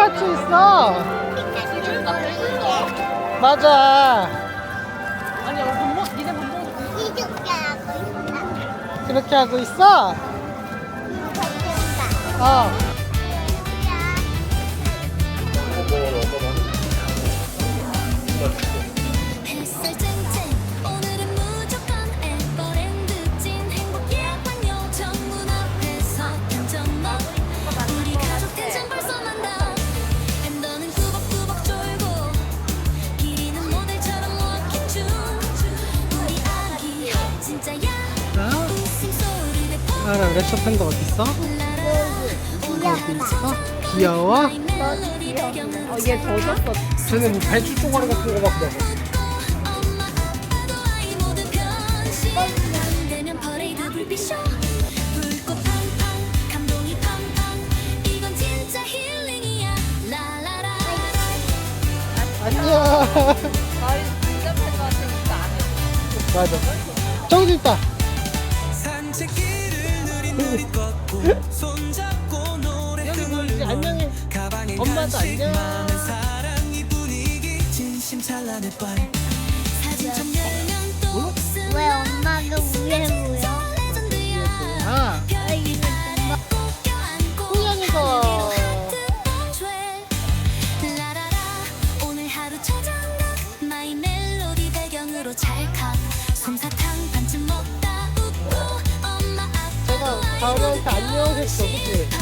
피카츄 있어. 맞아. 아니야, 우리 본모, 니네 본모. 그렇게 하고 있어? 어. 사랑 레초 팬더 어딨어? 여기 있어? 귀여워? 어, 얘 젖었어. 쟤는 배추 쪼가리 같은 거막 먹어. 안녕. 맞아. 저기 있다. 여기 엄마도 안녕. 왜 엄마가 위에 보여? 아. 했어, 그치?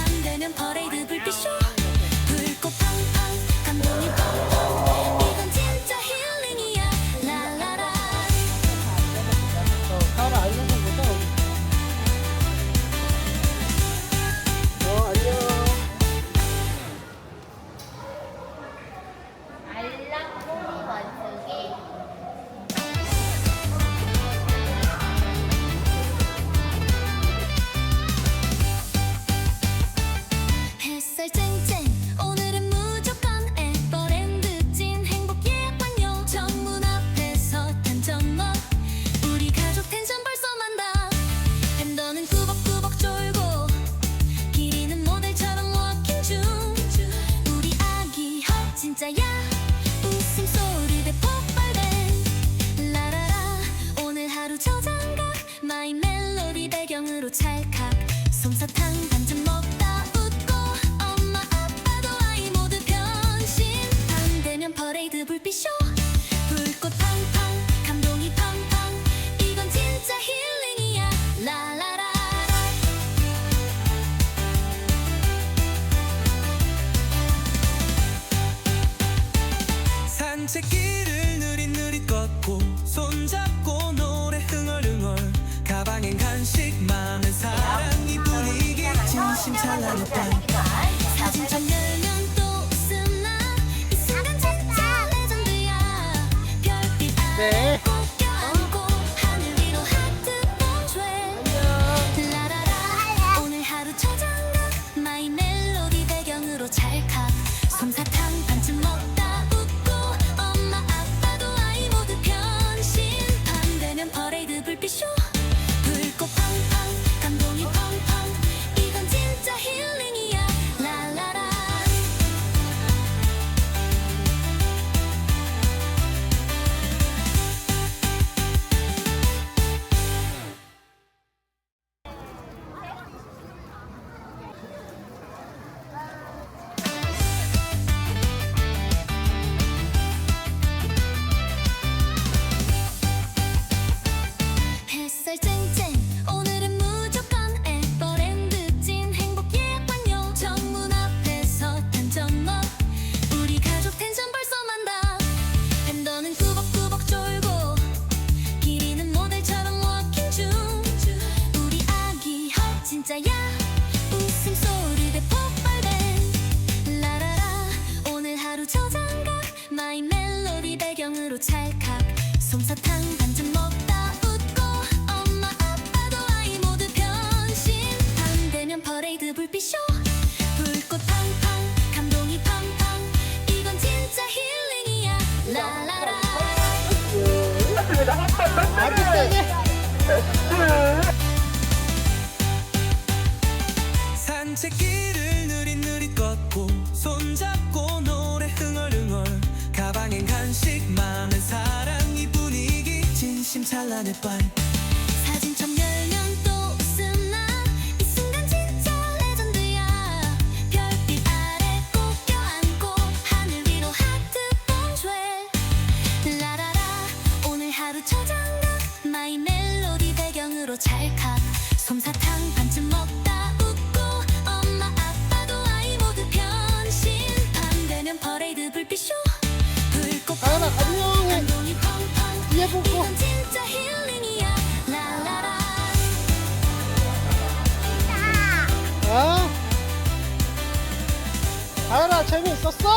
방엔 간식 많은 사랑 이뿐이게 진심 찬란한 빵 사진 참 밥 솜사탕 반쯤 아, 산책길 n'est pas une 재미있었어?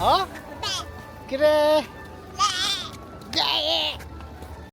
어? 네. 그래.